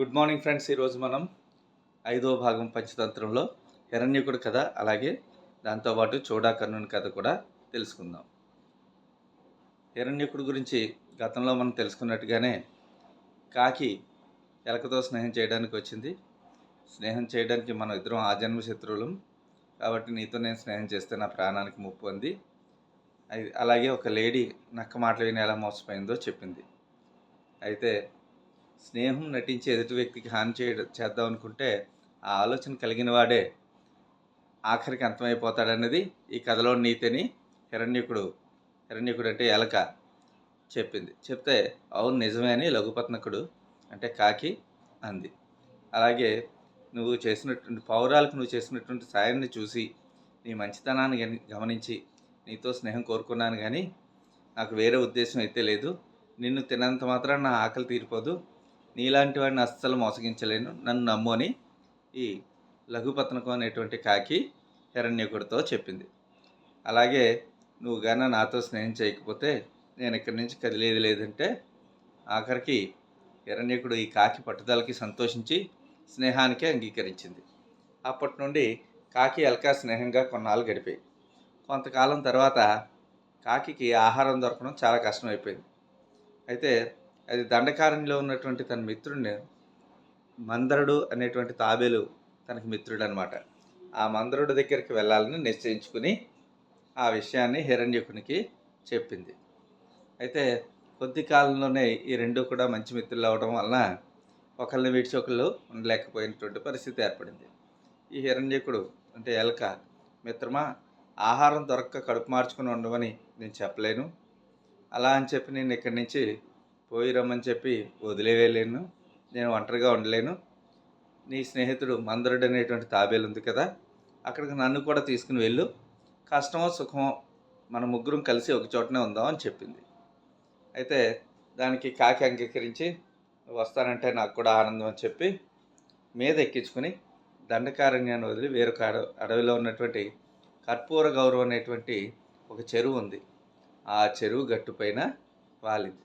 Good morning friends ఈరోజు మనం ఐదో భాగం పంచతంత్రంలో హిరణ్యకుడు కథ అలాగే దాంతోపాటు చూడాకర్ణుని కథ కూడా తెలుసుకుందాం. హిరణ్యకుడు గురించి గతంలో మనం తెలుసుకున్నట్టుగానే కాకి ఎలకతో స్నేహం చేయడానికి వచ్చింది. స్నేహం చేయడానికి మనం ఇద్దరం ఆజన్మ శత్రువులం. కాబట్టి నీతో నేను స్నేహం చేస్తే నా ప్రాణానికి ముప్పు అంది. అలాగే ఒక లేడీ నక్క మాటలు విని ఎలా మోసపోయిందో చెప్పింది. అయితే స్నేహం నటించి ఎదుటి వ్యక్తికి హాని చేయడం చేద్దాం అనుకుంటే ఆ ఆలోచన కలిగిన వాడే ఆఖరికి అంతమైపోతాడన్నది ఈ కథలో నీతిని హిరణ్యకుడు హిరణ్యకుడు అంటే ఎలక చెప్పింది. చెప్తే అవును నిజమే అని లఘుపత్నకుడు అంటే కాకి అంది. అలాగే నువ్వు చేసినటువంటి పౌరాలకు నువ్వు చేసినటువంటి సాయాన్ని చూసి నీ మంచితనాన్ని గమనించి నీతో స్నేహం కోరుకున్నాను కానీ నాకు వేరే ఉద్దేశం అయితే లేదు. నిన్ను తినంత మాత్రం నా ఆకలి తీరిపోదు. నీలాంటి వాడిని అస్సలు మోసగించలేను. నన్ను నమ్ము అని ఈ లఘుపత్నకం అనేటువంటి కాకి హిరణ్యకుడితో చెప్పింది. అలాగే నువ్వు గాన నాతో స్నేహం చేయకపోతే నేను ఇక్కడి నుంచి కదిలేది లేదంటే ఆఖరికి హిరణ్యకుడు ఈ కాకి పట్టుదలకి సంతోషించి స్నేహానికి అంగీకరించింది. అప్పటి నుండి కాకి ఎలక స్నేహంగా కొన్నాళ్ళు గడిపాయి. కొంతకాలం తర్వాత కాకి ఆహారం దొరకడం చాలా కష్టమైపోయింది. అయితే అది దండకారణ్యంలో ఉన్నటువంటి తన మిత్రుడిని మందరుడు అనేటువంటి తాబేలు తనకి మిత్రుడు అనమాట ఆ మందరుడు దగ్గరికి వెళ్ళాలని నిశ్చయించుకుని ఆ విషయాన్ని హిరణ్యకునికి చెప్పింది. అయితే కొద్ది కాలంలోనే ఈ రెండు కూడా మంచి మిత్రులు అవడం వలన ఒకళ్ళని విడిచి ఒకళ్ళు ఉండలేకపోయినటువంటి పరిస్థితి ఏర్పడింది. ఈ హిరణ్యకుడు అంటే ఎలక మిత్రమా ఆహారం దొరక్క కడుపు మార్చుకుని ఉండవని నేను చెప్పలేను. అలా అని చెప్పి నేను ఇక్కడి నుంచి పోయి రమ్మని చెప్పి వదిలేవేయలేను నేను ఒంటరిగా ఉండలేను. నీ స్నేహితుడు మందరుడు అనేటువంటి తాబేలు ఉంది కదా అక్కడికి నన్ను కూడా తీసుకుని వెళ్ళు. కష్టమో సుఖమో మన ముగ్గురం కలిసి ఒక చోటనే ఉందాం అని చెప్పింది. అయితే దానికి కాకి అంగీకరించి వస్తానంటే నాకు కూడా ఆనందం అని చెప్పి మీద ఎక్కించుకుని దండకారణ్యాన్ని వదిలి వేరొక అడ అడవిలో ఉన్నటువంటి కర్పూర గౌరవం అనేటువంటి ఒక చెరువు ఉంది. ఆ చెరువు గట్టుపైన వాలింది.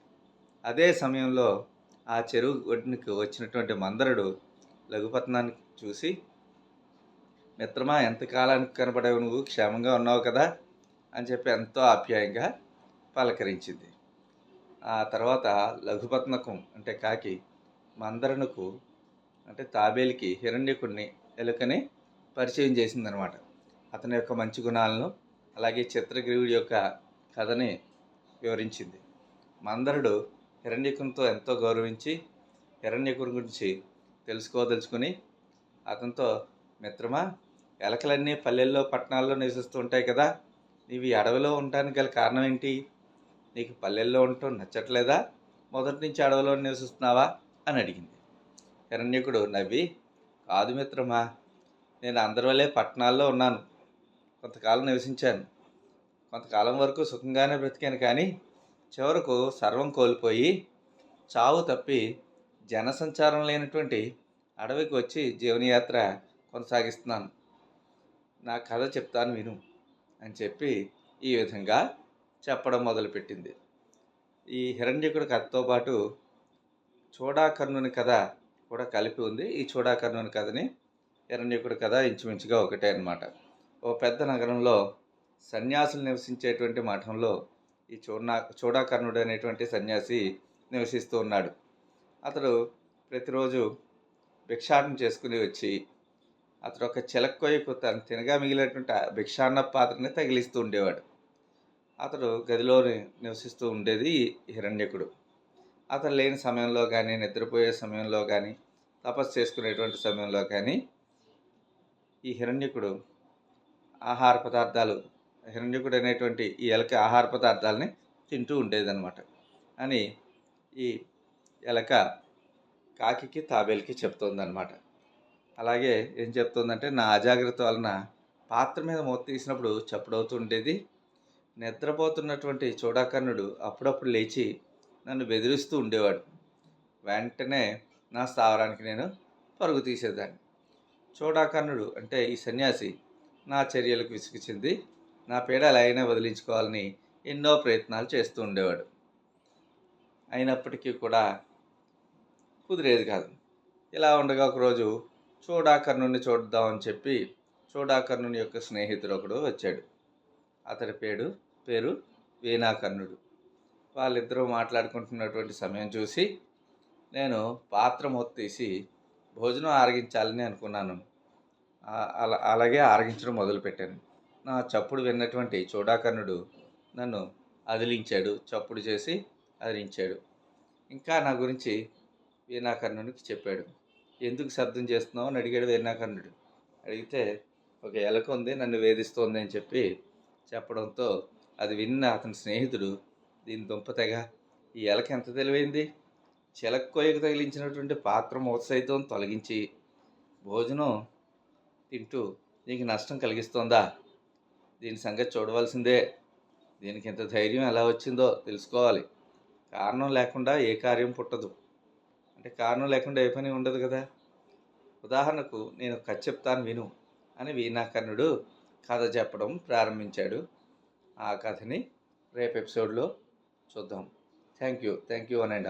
అదే సమయంలో ఆ చెరువు ఒడ్డునికి వచ్చినటువంటి మందరుడు లఘుపత్నాన్ని చూసి మిత్రమా ఎంతకాలానికి కనపడేవు నువ్వు? క్షేమంగా ఉన్నావు కదా? అని చెప్పి ఎంతో ఆప్యాయంగా పలకరించింది. ఆ తర్వాత లఘుపత్నకం అంటే కాకి మందరునకు అంటే తాబేలికి హిరణ్యకుడిని ఎలుకని పరిచయం చేసిందనమాట. అతని యొక్క మంచి గుణాలను అలాగే చిత్రగ్రీవుడి యొక్క కథని వివరించింది. మందరుడు హిరణ్యకునితో ఎంతో గౌరవించి హిరణ్యకుని గురించి తెలుసుకోదలుచుకుని అతనితో మిత్రమా ఎలకలన్నీ పల్లెల్లో పట్టణాల్లో నివసిస్తూ ఉంటాయి కదా నీవి అడవిలో ఉండడానికి గల కారణం ఏంటి? నీకు పల్లెల్లో ఉండటం నచ్చట్లేదా? మొదటి నుంచి అడవిలో నివసిస్తున్నావా? అని అడిగింది. హిరణ్యకుడు నవ్వి కాదు మిత్రమా నేను అందరి వల్లే పట్టణాల్లో ఉన్నాను. కొంతకాలం నివసించాను. కొంతకాలం వరకు సుఖంగానే బ్రతికాను కానీ చివరకు సర్వం కోల్పోయి చావు తప్పి జనసంచారం లేనటువంటి అడవికి వచ్చి జీవనయాత్ర కొనసాగిస్తున్నాను. నా కథ చెప్తాను విను అని చెప్పి ఈ విధంగా చెప్పడం మొదలుపెట్టింది. ఈ హిరణ్యకుడి కథతో పాటు చూడాకర్ణుని కథ కూడా కలిపి ఉంది. ఈ చూడాకర్ణుని కథని హిరణ్యకుడి కథ ఇంచుమించుగా ఒకటే అన్నమాట. ఓ పెద్ద నగరంలో సన్యాసులు నివసించేటువంటి మఠంలో ఈ చూడా చూడాకర్ణుడు అనేటువంటి సన్యాసి నివసిస్తూ ఉన్నాడు. అతడు ప్రతిరోజు భిక్షాటం చేసుకుని వచ్చి అతడు ఒక చిలక్కొయ్యకు తను తినగా మిగిలినటువంటి భిక్షాన్న పాత్రని తగిలిస్తూ ఉండేవాడు. అతడు గదిలో నివసిస్తూ ఉండేది ఈ హిరణ్యకుడు. అతను లేని సమయంలో కానీ నిద్రపోయే సమయంలో కానీ తపస్సు చేసుకునేటువంటి సమయంలో కానీ ఈ హిరణ్యకుడు ఆహార పదార్థాలు హిరణ్యకుడు అనేటువంటి ఈ ఎలక ఆహార పదార్థాలని తింటూ ఉండేదన్నమాట. అని ఈ ఎలక కాకికి తాబేలుకి చెప్తోందనమాట అలాగే ఏం చెప్తోందంటే నా అజాగ్రత్త వలన పాత్ర మీద మూత తీసినప్పుడు చప్పుడవుతూ ఉండేది. నిద్రపోతున్నటువంటి చూడాకర్ణుడు అప్పుడప్పుడు లేచి నన్ను బెదిరిస్తూ ఉండేవాడు. వెంటనే నా స్థావరానికి నేను పరుగు తీసేదాన్ని. చూడాకర్ణుడు అంటే ఈ సన్యాసి నా చర్యలకు విసుగు చెంది నా పీడ అలా అయినా వదిలించుకోవాలని ఎన్నో ప్రయత్నాలు చేస్తూ ఉండేవాడు. అయినప్పటికీ కూడా కుదిరేది కాదు. ఇలా ఉండగా ఒకరోజు చూడాకర్ణుని చూద్దామని చెప్పి చూడాకర్ణుని యొక్క స్నేహితుడు ఒకడు వచ్చాడు. అతడి పేరు పేరు వీణాకర్ణుడు. వాళ్ళిద్దరూ మాట్లాడుకుంటున్నటువంటి సమయం చూసి నేను పాత్ర మొత్తీసి తీసి భోజనం ఆరగించాలని అనుకున్నాను. అలా అలాగే ఆరగించడం మొదలుపెట్టాను. నా చప్పుడు విన్నటువంటి చూడాకర్ణుడు నన్ను అదిలించాడు చప్పుడు చేసి అదిలించాడు. ఇంకా నా గురించి వీణాకర్ణునికి చెప్పాడు. ఎందుకు శబ్దం చేస్తున్నావు? అని అడిగాడు వీణాకర్ణుడు. అడిగితే ఒక ఎలక ఉంది నన్ను వేధిస్తోంది అని చెప్పి చెప్పడంతో అది విన్న అతని స్నేహితుడు దీని దుంప తెగ. ఈ ఎలక ఎంత తెలివైంది? చిలక్కోయకు తగిలించినటువంటి పాత్ర మూత సైతం తొలగించి భోజనం తింటూ నీకు నష్టం కలిగిస్తోందా? దీని సంగతి చూడవలసిందే. దీనికి ఇంత ధైర్యం ఎలా వచ్చిందో తెలుసుకోవాలి. కారణం లేకుండా ఏ కార్యం పుట్టదు. అంటే కారణం లేకుండా ఏ పని ఉండదు కదా. ఉదాహరణకు నేను కథ చెప్తాను విను అని వీణాకర్ణుడు కథ చెప్పడం ప్రారంభించాడు. ఆ కథని రేపు ఎపిసోడ్లో చూద్దాం. Thank you. థ్యాంక్ యూ అనండి.